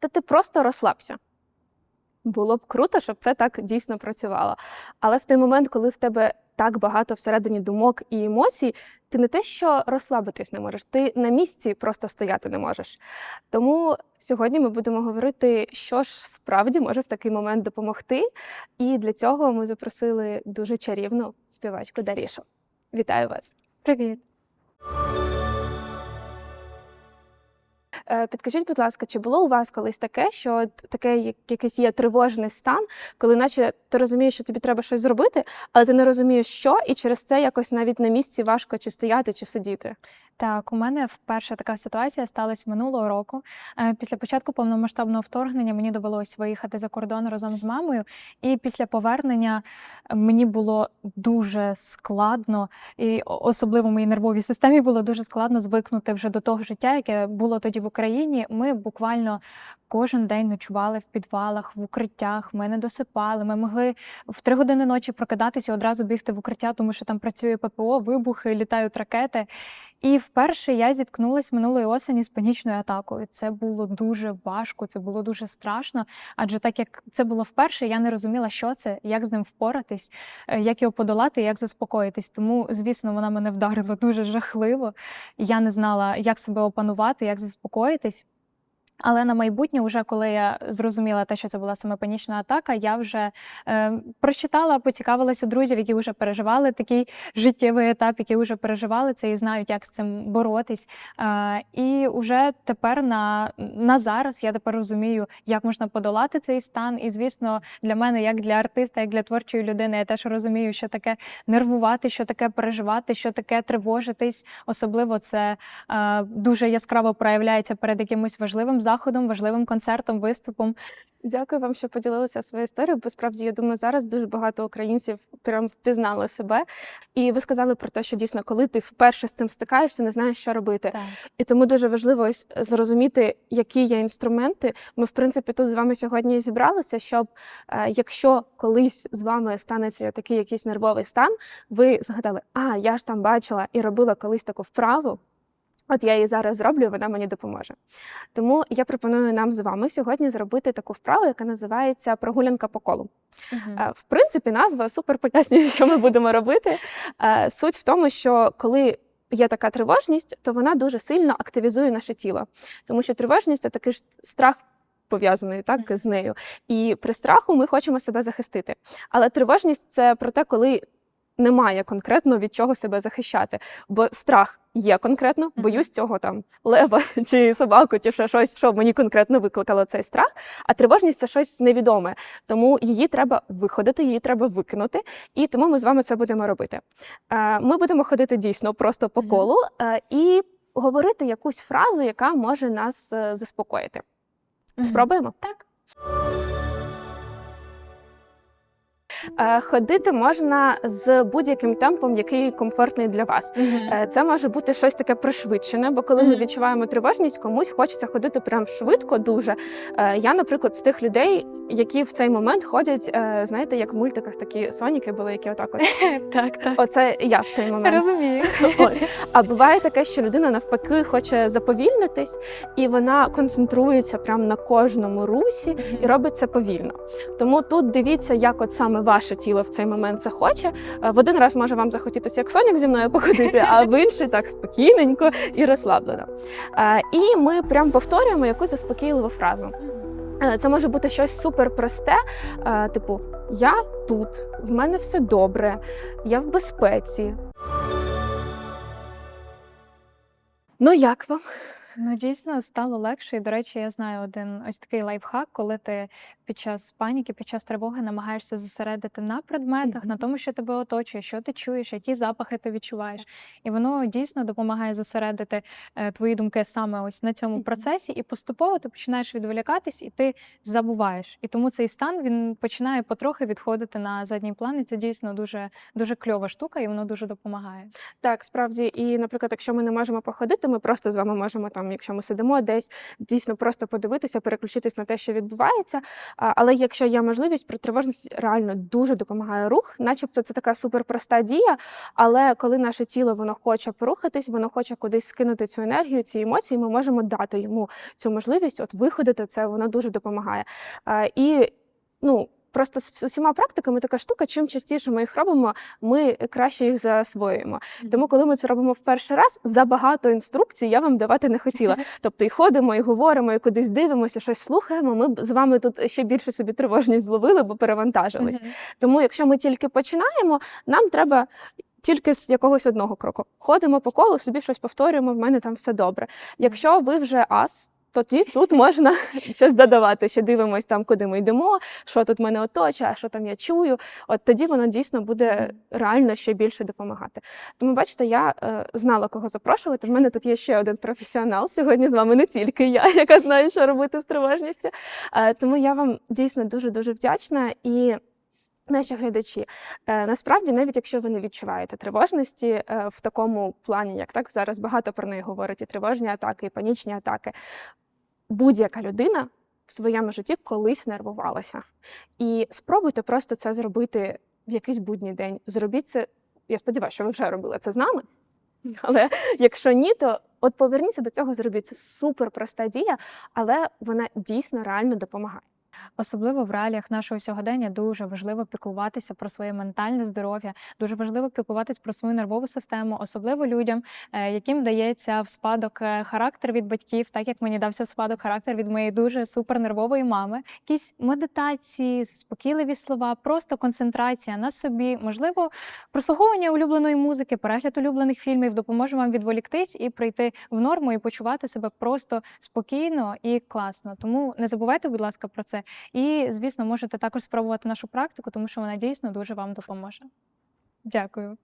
та ти просто розслабся. Було б круто, щоб це так дійсно працювало. Але в той момент, коли в тебе так багато всередині думок і емоцій, ти не те, що розслабитись не можеш, ти на місці просто стояти не можеш. Тому сьогодні ми будемо говорити, що ж справді може в такий момент допомогти. І для цього ми запросили дуже чарівну співачку Дарішу. Вітаю вас! Привіт. Е, Підкажіть, будь ласка, чи було у вас колись таке, що таке як- якийсь є тривожний стан, коли наче ти розумієш, що тобі треба щось зробити, але ти не розумієш, що, і через це якось навіть на місці важко чи стояти, чи сидіти? Так, у мене вперше така ситуація сталася минулого року. Е, Після початку повномасштабного вторгнення мені довелось виїхати за кордон разом з мамою. І після повернення е, мені було дуже складно, і особливо моїй нервовій системі було дуже складно звикнути вже до того життя, яке було тоді в Україні. Ми буквально кожен день ночували в підвалах, в укриттях. Ми не досипали. Ми могли в три години ночі прокидатися і одразу бігти в укриття, тому що там працює ППО, вибухи, літають ракети. І вперше я зіткнулася минулої осені з панічною атакою. Це було дуже важко, це було дуже страшно. Адже так як це було вперше, я не розуміла, що це, як з ним впоратись, е, як його подолати, як заспокоїтись. Тому, звісно, вона мене вдарила дуже жахливо. Я не знала, як себе опанувати, як заспокоїтись. Але на майбутнє, вже коли я зрозуміла те, що це була саме панічна атака, я вже е, прочитала, поцікавилась у друзів, які вже переживали такий життєвий етап, які вже переживали це і знають, як з цим боротись. Е, і вже тепер на, на зараз я тепер розумію, як можна подолати цей стан. І звісно, для мене, як для артиста, як для творчої людини, я теж розумію, що таке нервувати, що таке переживати, що таке тривожитись. Особливо це е, дуже яскраво проявляється перед якимось важливим заходом, важливим концертом, виступом. Дякую вам, що поділилися своєю історією. Бо справді я думаю, зараз дуже багато українців прям впізнали себе. І ви сказали про те, що дійсно, коли ти вперше з цим стикаєшся, не знаєш, що робити. Так. І тому дуже важливо ось зрозуміти, які є інструменти. Ми, в принципі, тут з вами сьогодні і зібралися, щоб е, якщо колись з вами станеться такий якийсь нервовий стан, ви згадали, а я ж там бачила і робила колись таку вправу. От я її зараз зроблю, і вона мені допоможе. Тому я пропоную нам з вами сьогодні зробити таку вправу, яка називається прогулянка по колу. Е, В принципі, назва супер пояснює, що ми будемо робити. Е, Суть в тому, що коли є така тривожність, то вона дуже сильно активізує наше тіло, тому що тривожність це такий ж страх. Пов'язаний так з нею, і при страху ми хочемо себе захистити. Але тривожність це про те, коли немає конкретно від чого себе захищати. Бо страх є конкретно, боюсь цього там лева чи собаку, чи ще щось, що мені конкретно викликало цей страх. А тривожність це щось невідоме. Тому її треба виходити, її треба викинути. І тому ми з вами це будемо робити. Е, Ми будемо ходити дійсно просто по колу е, і говорити якусь фразу, яка може нас е, заспокоїти. Спробуємо? Так. Е, Ходити можна з будь-яким темпом, який комфортний для вас. Е, Це може бути щось таке пришвидшене, бо коли ми відчуваємо тривожність, комусь хочеться ходити прям швидко, дуже. Е, Я, наприклад, з тих людей, які в цей момент ходять, знаєте, як в мультиках такі соніки були, які отак от. Так, так. Оце я в цей момент. Розумію. А буває таке, що людина навпаки хоче заповільнитись, і вона концентрується прямо на кожному русі і робить це повільно. Тому тут дивіться, як от саме ваше тіло в цей момент захоче. Е, В один раз може вам захотітися як сонік зі мною походити, а в інший так спокійненько і розслаблено. Е, І ми прям повторюємо якусь заспокійливу фразу. Е, Це може бути щось супер просте, е, типу Я тут, в мене все добре, я в безпеці. Ну, як вам? Ну, дійсно стало легше. І, до речі, я знаю один ось такий лайфхак, коли ти під час паніки, під час тривоги намагаєшся зосередити на предметах, на тому, що тебе оточує, що ти чуєш, які запахи ти відчуваєш. І воно дійсно допомагає зосередити е, твої думки саме ось на цьому Мгм. процесі, і поступово ти починаєш відволікатись, і ти забуваєш. І тому цей стан він починає потрохи відходити на задній план. І це дійсно дуже дуже кльова штука, і воно дуже допомагає. Так, справді, і, наприклад, якщо ми не можемо походити, ми просто з вами можемо там там, якщо ми сидимо десь, дійсно просто подивитися, переключитись на те, що відбувається. Але якщо є можливість, при тривожності реально дуже допомагає рух, начебто це така суперпроста дія. Але коли наше тіло воно хоче порухатись, воно хоче кудись скинути цю енергію, ці емоції, ми можемо дати йому цю можливість, от виходити це, воно дуже допомагає. І ну. Просто з усіма практиками така штука, чим частіше ми їх робимо, ми краще їх засвоюємо. Тому, коли ми це робимо в перший раз, забагато інструкцій я вам давати не хотіла. Тобто і ходимо, і говоримо, і кудись дивимося, щось слухаємо. Ми б з вами тут ще більше собі тривожність зловили, бо перевантажились. Тому, якщо ми тільки починаємо, нам треба. Тільки з якогось одного кроку. Ходимо по колу, собі щось повторюємо, в мене там все добре. Якщо ви вже ас, тоді тут можна щось додавати, ще дивимось там, куди ми йдемо, що тут мене оточує, а що там я чую. От тоді воно дійсно буде реально ще більше допомагати. Тому, бачите, я е, знала, кого запрошувати. В мене тут є ще один професіонал. Сьогодні з вами не тільки я, яка знає, що робити з тривожністю. Е, тому я вам дійсно дуже дуже вдячна і. Наші глядачі, е, насправді, навіть якщо ви не відчуваєте тривожності е, в такому плані, як так зараз багато про неї говорять, і тривожні атаки, і панічні атаки, будь-яка людина в своєму житті колись нервувалася. І спробуйте просто це зробити в якийсь будній день. Зробіть це. Я сподіваюся, що ви вже робили це з нами. Але якщо ні, то от поверніться до цього, зробіть це супер проста дія, але вона дійсно реально допомагає. Особливо в реаліях нашого сьогодення дуже важливо піклуватися про своє ментальне здоров'я, дуже важливо піклуватися про свою нервову систему, особливо людям, е, яким дається в спадок е, характер від батьків, так як мені дався в спадок характер від моєї дуже супернервової мами. Якісь медитації, спокійливі слова, просто концентрація на собі, можливо, прослуховування улюбленої музики, перегляд улюблених фільмів допоможе вам відволіктись і прийти в норму і почувати себе просто спокійно і класно. Тому не забувайте, будь ласка, про це. І, звісно, можете також спробувати нашу практику, тому що вона дійсно дуже вам допоможе. Дякую.